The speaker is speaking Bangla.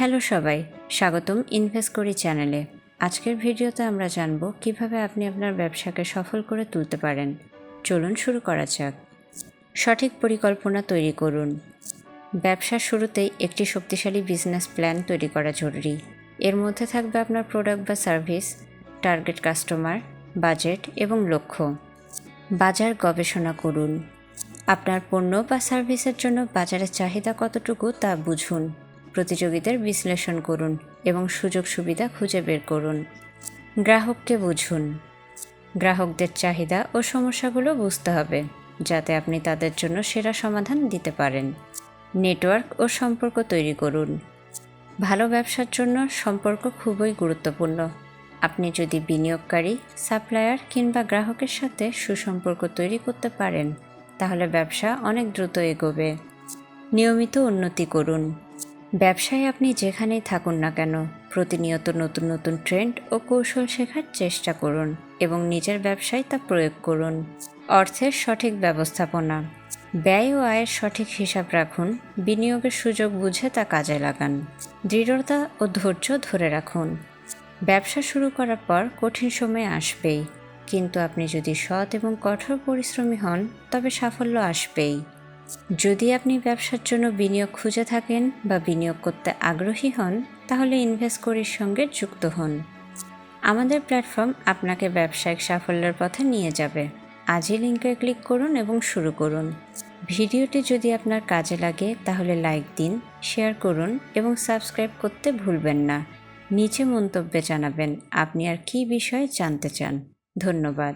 হ্যালো সবাই, স্বাগতম ইনভেস্ট করি চ্যানেলে আজকের ভিডিওতে আমরা জানব কীভাবে আপনি আপনার ব্যবসাকে সফল করে তুলতে পারেন। চলুন শুরু করা যাক। সঠিক পরিকল্পনা তৈরি করুন। ব্যবসার শুরুতেই একটি শক্তিশালী বিজনেস প্ল্যান তৈরি করা জরুরি। এর মধ্যে থাকবে আপনার প্রোডাক্ট বা সার্ভিস টার্গেট কাস্টমার বাজেট এবং লক্ষ্য। বাজার গবেষণা করুন। আপনার পণ্য বা সার্ভিসের জন্য বাজারের চাহিদা কতটুকু তা বুঝুন। প্রতিযোগীদের বিশ্লেষণ করুন এবং সুযোগ সুবিধা খুঁজে বের করুন। গ্রাহককে বুঝুন। গ্রাহকদের চাহিদা ও সমস্যাগুলো বুঝতে হবে, যাতে আপনি তাদের জন্য সেরা সমাধান দিতে পারেন। নেটওয়ার্ক ও সম্পর্ক তৈরি করুন। ভালো ব্যবসার জন্য সম্পর্ক খুবই গুরুত্বপূর্ণ। আপনি যদি বিনিয়োগকারী, সাপ্লায়ার কিংবা গ্রাহকের সাথে সুসম্পর্ক তৈরি করতে পারেন, তাহলে ব্যবসা অনেক দ্রুত এগোবে। নিয়মিত উন্নতি করুন। ব্যবসায় আপনি যেখানেই থাকুন না কেন, প্রতিনিয়ত নতুন নতুন ট্রেন্ড ও কৌশল শেখার চেষ্টা করুন এবং নিজের ব্যবসায় তা প্রয়োগ করুন। অর্থের সঠিক ব্যবস্থাপনা, ব্যয় ও আয়ের সঠিক হিসাব রাখুন, বিনিয়োগের সুযোগ বুঝে তা কাজে লাগান, দৃঢ়তা ও ধৈর্য ধরে রাখুন। ব্যবসা শুরু করার পর কঠিন সময় আসবেই, কিন্তু আপনি যদি সৎ এবং কঠোর পরিশ্রমী হন, তবে সাফল্য আসবেই। যদি আপনি ব্যবসার জন্য বিনিয়োগ খুঁজে থাকেন বা বিনিয়োগ করতে আগ্রহী হন, তাহলে ইনভেস্ট করির সঙ্গে যুক্ত হন। আমাদের প্ল্যাটফর্ম আপনাকে ব্যবসায়িক সাফল্যের পথে নিয়ে যাবে। আজই লিঙ্কে ক্লিক করুন এবং শুরু করুন। ভিডিওটি যদি আপনার কাজে লাগে, তাহলে লাইক দিন, শেয়ার করুন এবং সাবস্ক্রাইব করতে ভুলবেন না। নিচে মন্তব্যে জানাবেন আপনি আর কী বিষয়ে জানতে চান। ধন্যবাদ।